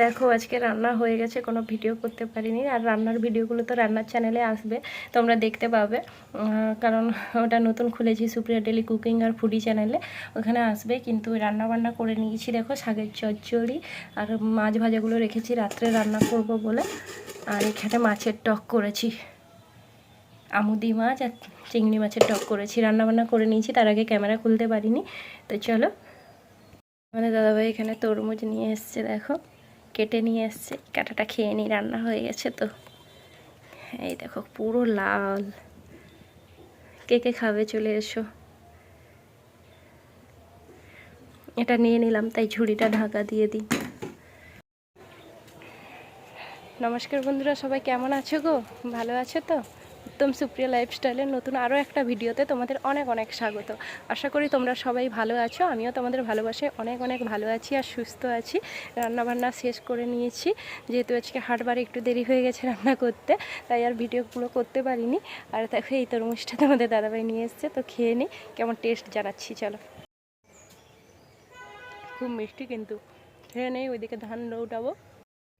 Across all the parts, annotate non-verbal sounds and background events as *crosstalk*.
দেখো, আজকে রান্না হয়ে গেছে, কোনো ভিডিও করতে পারিনি। আর রান্নার ভিডিওগুলো তো রান্নার চ্যানেলে আসবে, তোমরা দেখতে পাবে। কারণ ওটা নতুন খুলেছি সুপ্রিয়া ডেলি কুকিং আর ফুডি চ্যানেলে ওখানে আসবে, কিন্তু রান্না বান্না করে নিয়েছি, দেখো, শাকের চচ্চড়ি। আর মাছ ভাজাগুলো রেখেছি, রাত্রে রান্না করব বলে। আর এখানে মাছের টক করেছি। আমুদি মাছ আর চিংড়ি মাছের টক করেছি। রান্না বান্না করে নিয়েছি, তার আগে ক্যামেরা খুলতে পারিনি। তো চলো, আমাদের দাদাভাই এখানে তরমুজ নিয়ে এসছে, দেখো। কেটে নিয়ে এসছে। কাঁটাটা খেয়ে নিই রান্না হয়ে গেছে তো। এই দেখো, পুরো লাল। কে কে খাবে চলে এসো। এটা নিয়ে নিলাম, তাই ঝুড়িটা ঢাকা দিয়ে দিই। নমস্কার বন্ধুরা, সবাই কেমন আছো গো? ভালো আছো তো? উত্তম সুপ্রিয়া লাইফস্টাইলের নতুন আরও একটা ভিডিওতে তোমাদের অনেক অনেক স্বাগত। আশা করি তোমরা সবাই ভালো আছো, আমিও তোমাদের ভালোবাসে অনেক অনেক ভালো আছি আর সুস্থ আছি। রান্নাবান্না শেষ করে নিয়েছি, যেহেতু আজকে হাটবারে একটু দেরি হয়ে গেছে রান্না করতে, তাই আর ভিডিওগুলো করতে পারিনি। আর দেখো এই তরমুজটা তোমাদের দাদাভাই নিয়ে এসছে, তো খেয়ে নিই কেমন টেস্ট জানাচ্ছি, চলো। খুব মিষ্টি কিন্তু, খেয়ে নেই, ওইদিকে ধান উঠাবো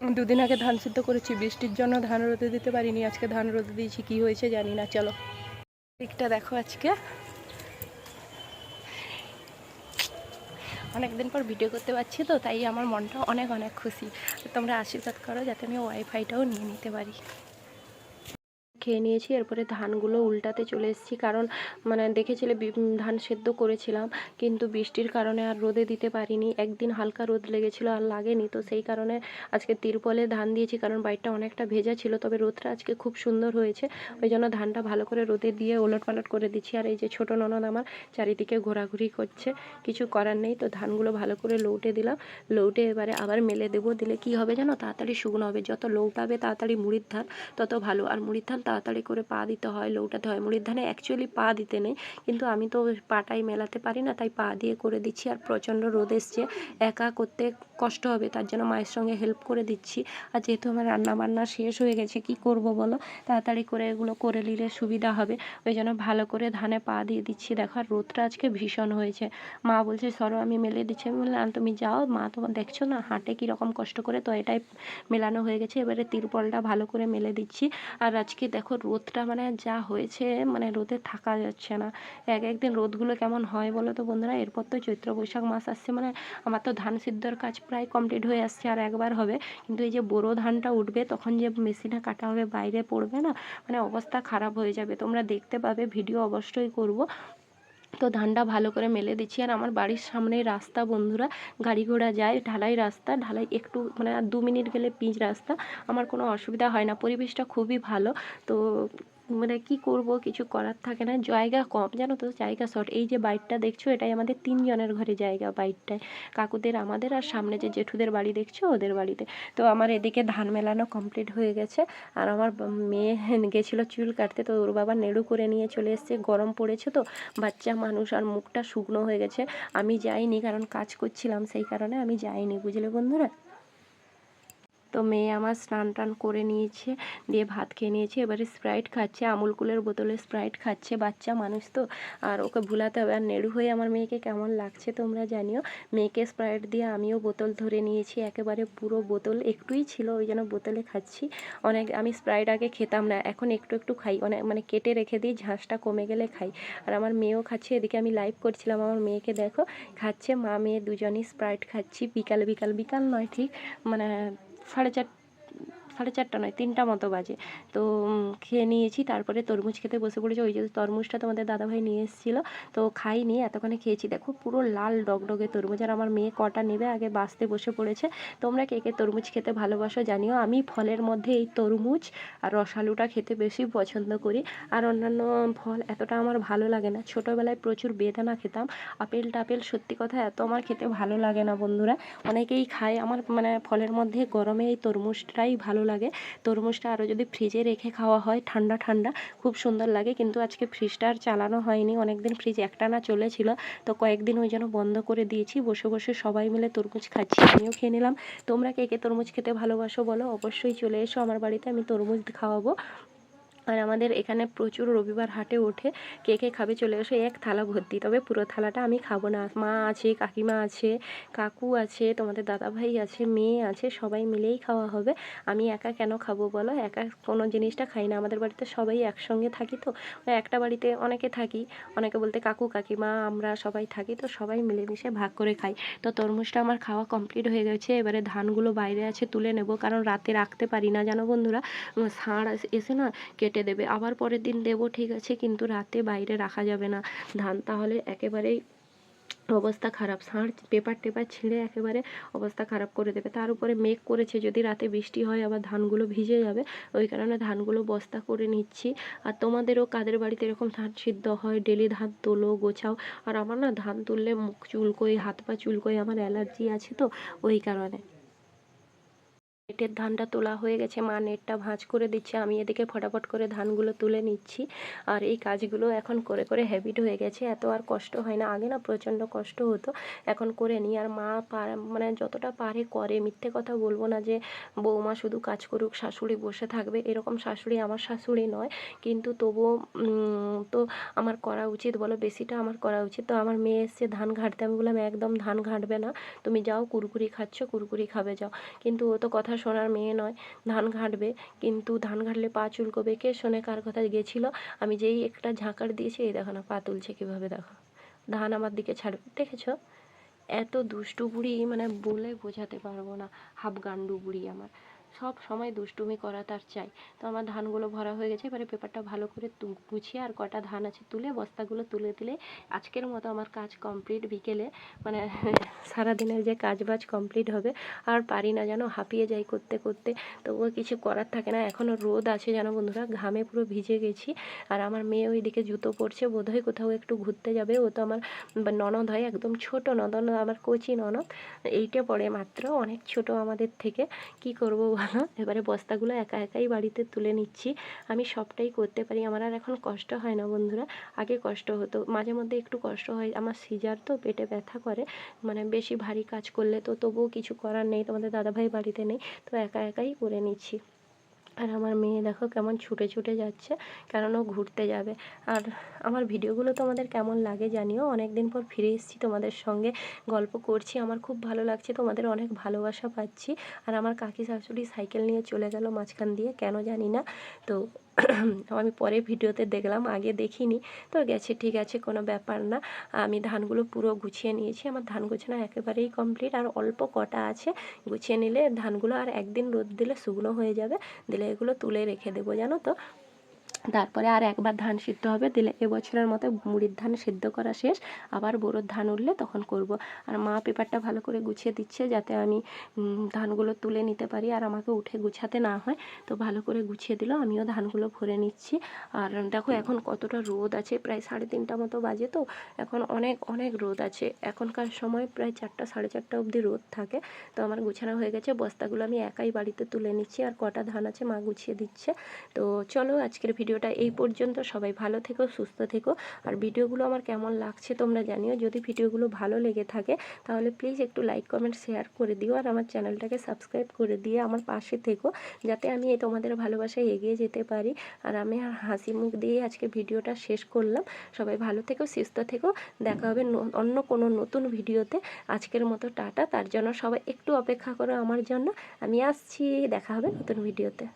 দুদিন আগে ধান সিদ্ধ করেছি, বৃষ্টির জন্য ধান রোদে দিতে পারিনি, আজকে ধান রোদে দিয়েছি, কি হয়েছে জানি না, চলো। দিকটা দেখো আজকে। অনেকদিন পর ভিডিও করতে পারছি তো, তাই আমার মনটা অনেক অনেক খুশি। তোমরা আশীর্বাদ করো যাতে আমি ওয়াইফাইটাও নিয়ে নিতে পারি। খেয়ে নিয়েছি, এরপরে ধানগুলো উল্টাতে চলে এসেছি। কারণ মানে দেখেছিলে ধান সেদ্ধ করেছিলাম, কিন্তু বৃষ্টির কারণে আর রোদে দিতে পারিনি। একদিন হালকা রোদ লেগেছিল আর লাগেনি, তো সেই কারণে আজকে তিরপলে ধান দিয়েছি, কারণ বাড়িটা অনেকটা ভেজা ছিল, তবে রোদটা আজকে খুব সুন্দর হয়েছে। ওই জন্য ধানটা ভালো করে রোদে দিয়ে ওলট পালট করে দিচ্ছি। আর এই যে ছোটো ননদ আমার চারিদিকে ঘোরাঘুরি করছে, কিছু করার নেই, তো ধানগুলো ভালো করে লৌটে দিলাম। লৌটে এবারে আবার মেলে দেবো, দিলে কি হবে জানো? তাড়াতাড়ি শুকনো হবে। যত লৌটাবে তাড়াতাড়ি মুড়ির ধান, তত ভালো। আর মুড়ির ধান তাড়াতাড়ি করে পা দিতে হয় লৌটাতে হয় মুড়ির ধানে অ্যাকচুয়ালি পা দিতে নেই। কিন্তু আমি তো পাটাই মেলাতে পারি না, তাই পা দিয়ে করে দিচ্ছি আর প্রচণ্ড রোদ এসছে। একা করতে কষ্ট হবে, তার জন্য মায়ের সঙ্গে হেল্প করে দিচ্ছি। আর যেহেতু আমার রান্না বান্না শেষ হয়ে গেছে, কি করব বলো? তাড়াতাড়ি করে এগুলো করে নিলে সুবিধা হবে। ওই জন্য ভালো করে ধানে পা দিয়ে দিচ্ছি। দেখো, আর রোদটা আজকে ভীষণ হয়েছে। মা বলছে, সরো, আমি মেলে দিচ্ছি। আমি বললাম তুমি যাও, মা তোমার দেখছ না, হাঁটে কীরকম কষ্ট করে তো এটাই মেলানো হয়ে গেছে। এবারে তিরপলটা ভালো করে মেলে দিচ্ছি। আর আজকে দেখো রোদটা মানে যা হয়েছে মানে রোদে থাকা যাচ্ছে না। এক একদিন রোদগুলো কেমন হয় বলো তো বন্ধুরা? এরপর তো চৈত্র বৈশাখ মাস আসছে মানে আমার তো ধান সিদ্ধর কাজ প্রায় কমপ্লিট হয়ে আসছে আর একবার হবে। কিন্তু এই যে বোরো ধানটা উঠবে, তখন যে মেশিনে কাটা হবে, বাইরে পড়বে না মানে অবস্থা খারাপ হয়ে যাবে। তোমরা দেখতে পাবে, ভিডিও অবশ্যই করব। তো ধানটা ভালো করে মেলে দিচ্ছি। আর আমার বাড়ির সামনে রাস্তা, বন্ধুরা। গাড়ি ঘোড়া যায়, ঢালাই রাস্তা। ঢালাই একটু মানে দু মিনিট গেলে পিচ রাস্তা। আমার কোনো অসুবিধা হয় না। পরিবেশটা খুবই ভালো। তো মানে কি করব, কিছু করার থাকে না। জায়গা কম, জানো তো? জায়গা শর্ট এই যে বাইকটা দেখছ, এটাই আমাদের তিনজনের ঘরে জায়গা বাইকটায় কাকুদের, আমাদের আর সামনে যে জেঠুদের বাড়ি দেখছ, ওদের বাড়িতে। তো আমার এদিকে ধান মেলানো কমপ্লিট হয়ে গেছে। আর আমার মেয়ে *laughs* গেছিল চুল কাটতে, তো ওর বাবা নেড়ু করে নিয়ে চলে এসছে। গরম পড়েছে তো, বাচ্চা মানুষ আর মুখটা শুকনো হয়ে গেছে। আমি যাইনি, কারণ কাজ করছিলাম, সেই কারণে আমি যাইনি, বুঝলে বন্ধুরা? তো মেয়ে আমার স্নান টান করে নিয়েছে, দিয়ে ভাত খেয়ে নিয়েছে। এবারে স্প্রাইট খাচ্ছে, আমুল কুলের বোতলে স্প্রাইট খাচ্ছে, বাচ্চা মানুষ তো। আর ওকে ভুলাতে হবে। আর নেড়ু হয়ে আমার মেয়েকে কেমন লাগছে তোমরা জানিও। মেয়েকে স্প্রাইট দিয়ে আমিও বোতল ধরে নিয়েছি। একেবারে পুরো বোতল একটুই ছিল, ওই জন্য বোতলে খাচ্ছি। অনেক, আমি স্প্রাইট আগে খেতাম না, এখন একটু একটু খাই। অনেক মানে কেটে রেখে দিই, ঝাঁসটা কমে গেলে খাই। আর আমার মেয়েও খাচ্ছে, এদিকে আমি লাইভ করছিলাম। আমার মেয়েকে দেখো, খাচ্ছে মা, মেয়ে দুজনই স্প্রাইট খাচ্ছি। বিকাল বিকাল বিকাল নয়, ঠিক? মানে সাড়ে চার সাড়ে চারটা নয়, তিনটা মতো বাজে। তো খেয়ে নিয়েছি, তারপরে তরমুজ খেতে বসে পড়েছি। ওই যে তরমুজটা তোমাদের দাদাভাই নিয়ে এসেছিল, তো খাইনি, এতক্ষণে খেয়েছি। দেখো, পুরো লাল ডগডগে তরমুজ, আর আমার মেয়ে কটা নেবে, আগে বাসতে বসে পড়েছে। তোমরা কে কে তরমুজ খেতে ভালোবাসো জানিও। আমি ফলের মধ্যে এই তরমুজ আর রসালুটা খেতে বেশি পছন্দ করি। আর অন্যান্য ফল এতটা আমার ভালো লাগে না। ছোটোবেলায় প্রচুর বেদানা খেতাম। আপেল টাপেল, সত্যি কথা, এত আমার খেতে ভালো লাগে না বন্ধুরা। অনেকেই খায়। আমার মানে ফলের মধ্যে গরমে এই তরমুজটাই ভালো লাগে। তরমুজটা আরও যদি ফ্রিজে রেখে খাওয়া হয়, ঠান্ডা ঠান্ডা, খুব সুন্দর লাগে। কিন্তু আজকে ফ্রিজটা আর চালানো হয়নি। অনেক দিন ফ্রিজ একটানা চলেছিল। তো কয়েকদিন ওই জন্য বন্ধ করে দিয়েছি। বসে বসে সবাই মিলে তরমুজ খাচ্ছি, আমিও খেয়ে নিলাম। তোমরা কে কে তরমুজ খেতে ভালোবাসো বলো? অবশ্যই চলে এসো আমার বাড়িতে, আমি তরমুজ খাওয়াবো। আর আমাদের এখানে প্রচুর রবিবার হাটে ওঠে কে কে খাবে চলে এসো, এক থালা ভর্তি। তবে পুরো থালাটা আমি খাব না। মা আছে, কাকিমা আছে, কাকু আছে, তোমাদের দাদাভাই আছে, মেয়ে আছে, সবাই মিলেই খাওয়া হবে। আমি একা কেন খাব বলো? একা কোনো জিনিসটা খাই না। আমাদের বাড়িতে সবাই একসঙ্গে থাকি তো। একটা বাড়িতে অনেকে থাকি। অনেকে বলতে কাকু, কাকিমা, আমরা সবাই থাকি তো সবাই মিলেমিশে ভাগ করে খাই। তো তরমুজটা আমার খাওয়া কমপ্লিট হয়ে গেছে। এবারে ধানগুলো বাইরে আছে তুলে নেব। কারণ রাতে রাখতে পারি না। জানো বন্ধুরা? ষাঁড় এসে না কেটে দেবে। আবার পরের দিন দেবো, ঠিক আছে, কিন্তু রাতে বাইরে রাখা যাবে না। ধান তাহলে একেবারেই অবস্থা খারাপ। ষাঁড় পেপার টেপার ছিঁড়ে একেবারে অবস্থা খারাপ করে দেবে। তার উপরে মেঘ করেছে। যদি রাতে বৃষ্টি হয়, আবার ধানগুলো ভিজে যাবে। ওই কারণে ধানগুলো বস্তা করে নিচ্ছি। আর তোমাদেরও কাদের বাড়িতে এরকম ধান সিদ্ধ হয়? ডেলি ধান তোলো, গোছাও। আর আমার না ধান তুললে মুখ চুলকোয়, হাত পা চুলকোয়, আমার অ্যালার্জি আছে তো, ওই কারণে। নেটের ধানটা তোলা হয়ে গেছে, মা নেটটা ভাঁজ করে দিচ্ছে, আমি এদিকে ফটাফট করে ধানগুলো তুলে নিচ্ছি। আর এই কাজগুলো এখন করে করে হ্যাবিট হয়ে গেছে, এত আর কষ্ট হয় না। আগে না প্রচণ্ড কষ্ট হতো, এখন করে নিই। আর মা পার মানে যতটা পারে করে। মিথ্যে কথা বলব না যে, বৌমা শুধু কাজ করুক, শাশুড়ি বসে থাকবে, এরকম শাশুড়ি আমার শাশুড়ি নয়। কিন্তু তবুও তো আমার করা উচিত, বলো বেশিটা আমার করা উচিত। তো আমার মেয়ে এসছে ধান ঘাটতে, আমি বললাম, একদম ধান ঘাটবে না। তুমি যাও, কুরকুরি খাচ্ছ, কুরকুরি খাবে, যাও। কিন্তু ও তো কথা শোনার মেয়ে নয়, ধান ঘাটবে। কিন্তু ধান ঘাঁটলে পা চুলকোবে কে? শোনে কার কথা গেছিল? আমি যেই একটা ঝাঁকার দিয়েছি, এই দেখো না, পা তুলছে কীভাবে দেখো। ধান আমার দিকে ছাড়বে। দেখেছ? এত দুষ্টু বুড়ি মানে বলে বোঝাতে পারব না হাফ গান্ডু বুড়ি আমার। সব সময় দুষ্টুমি করা তার চাই। তো আমার ধানগুলো ভরা হয়ে গেছে, এবারে পেপারটা ভালো করে গুছিয়ে আর কটা ধান আছে তুলে, বস্তাগুলো তুলে দিলে আজকের মতো আমার কাজ কমপ্লিট বিকেলে মানে *laughs* সারাদিনের যে কাজ বাজ কমপ্লিট হবে। আর পারি না জানো হাঁপিয়ে যাই করতে করতে, তবুও কিছু করার থাকে না। এখনও রোদ আছে জানো বন্ধুরা, ঘামে পুরো ভিজে গেছি। আর আমার মেয়ে ওইদিকে জুতো পরছে, বোধহয় কোথাও একটু ঘুরতে যাবে। ও তো আমার ননদ হয়, একদম ছোট ননদ, আমার কচি ননদ, এইটে পড়ে মাত্র, অনেক ছোট আমাদের থেকে। কি করব বলো এবারে বস্তাগুলো একা একাই বাড়িতে তুলে নিচ্ছি। আমি সবটাই করতে পারি। আমার আর এখন কষ্ট হয় না বন্ধুরা। আগে কষ্ট হতো। মাঝে মধ্যে একটু কষ্ট হয়। আমার সিজার তো পেটে ব্যথা করে। মানে বেশি ভারী কাজ করলে তো তবুও কিছু করার নেই। তোমাদের দাদাভাই বাড়িতে নেই। তো একা একাই করে নিচ্ছি। আর আমার মেয়ে দেখো কেমন ছুটে ছুটে যাচ্ছে কারণ ও ঘুরতে যাবে। আর আমার ভিডিওগুলো তোমাদের কেমন লাগে জানিও। অনেক দিন পর ফিরে এসেছি তোমাদের সঙ্গে গল্প করছি। আমার খুব ভালো লাগছে, তোমাদের অনেক ভালোবাসা পাচ্ছি। আর আমার কাকি শাশুড়ি সাইকেল নিয়ে চলে গেল মাঝখান দিয়ে, কেন জানি না। তো আমি পরে ভিডিওতে দেখলাম, আগে দেখিনি। তো গেছে, ঠিক আছে, কোনো ব্যাপার না। আমি ধানগুলো পুরো গুছিয়ে নিয়েছি। আমার ধান গুছানো একেবারেই কমপ্লিট আর অল্প কটা আছে, গুছিয়ে নিলে ধানগুলো আর একদিন রোদ দিলে শুকনো হয়ে যাবে। দিলে এগুলো তুলে রেখে দেবো, জানো তো? তারপরে আর একবার ধান সিদ্ধ হবে, দিলে এবছরের মতো মুড়ির ধান সিদ্ধ করা শেষ। আবার বোরোর ধান উঠলে তখন করব। আর মা পেপারটা ভালো করে গুছিয়ে দিচ্ছে যাতে আমি ধানগুলো তুলে নিতে পারি আর আমাকে উঠে গুছাতে না হয়। তো ভালো করে গুছিয়ে দিল, আমিও ধানগুলো ভরে নিচ্ছি। আর দেখো এখন কতটা রোদ আছে, প্রায় সাড়ে তিনটা মতো বাজে তো। এখন অনেক অনেক রোদ আছে। এখনকার সময় প্রায় চারটা, সাড়ে চারটা অবধি রোদ থাকে। তো আমার গুছানো হয়ে গেছে, বস্তাগুলো আমি একাই বাড়িতে তুলে নিচ্ছি। আর কটা ধান আছে মা গুছিয়ে দিচ্ছে। তো চলো আজকের ভিডিওটা এই পর্যন্ত। সবাই ভালো থেকো, সুস্থ থেকো। আর ভিডিওগুলো আমার কেমন লাগছে তোমরা জানিও। যদি ভিডিওগুলো ভালো লেগে থাকে, তাহলে প্লিজ একটু লাইক কমেন্ট শেয়ার করে দিও। আর আমার চ্যানেলটাকে সাবস্ক্রাইব করে দিয়ে আমার পাশে থেকো, যাতে আমি এই তোমাদের ভালোবাসায় এগিয়ে যেতে পারি। আর আমি হাসি মুখ দিয়ে আজকে ভিডিওটা শেষ করলাম। সবাই ভালো থেকো, সুস্থ থেকো। দেখা হবে অন্য কোনো নতুন ভিডিওতে। আজকের মতো টাটা। তার জন্য সবাই একটু অপেক্ষা করো আমার জন্য। আমি আসছি। দেখা হবে নতুন ভিডিওতে।